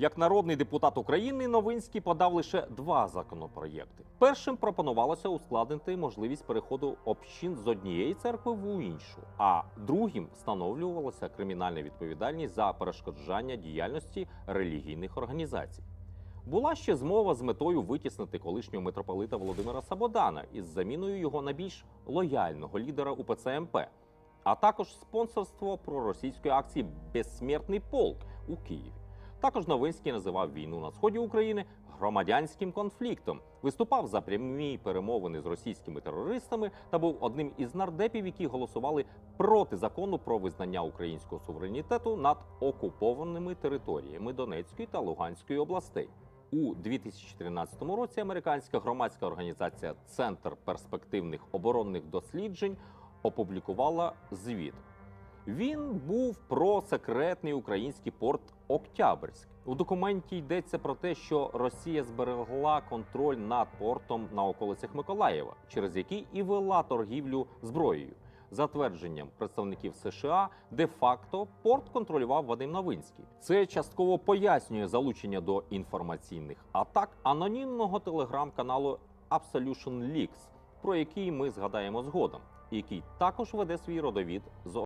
Як народний депутат України Новинський подав лише два законопроєкти. Першим пропонувалося ускладнити можливість переходу общин з однієї церкви в іншу, а другим встановлювалася кримінальна відповідальність за перешкоджання діяльності релігійних організацій. Була ще змова з метою витіснити колишнього митрополита Володимира Сабодана із заміною його на більш лояльного лідера УПЦ МП, а також спонсорство проросійської акції Безсмертний полк у Києві. Також Новинський називав війну на сході України громадянським конфліктом, виступав за прямі перемовини з російськими терористами та був одним із нардепів, які голосували проти закону про визнання українського суверенітету над окупованими територіями Донецької та Луганської областей. У 2013 році американська громадська організація Центр перспективних оборонних досліджень опублікувала звіт. Він був про секретний український порт Октябрьськ. У документі йдеться про те, що Росія зберегла контроль над портом на околицях Миколаєва, через який і вела торгівлю зброєю. За твердженням представників США, де-факто порт контролював Вадим Новинський. Це частково пояснює залучення до інформаційних атак анонімного телеграм-каналу Absolution Leaks, про який ми згадаємо згодом, який також веде свій родовід з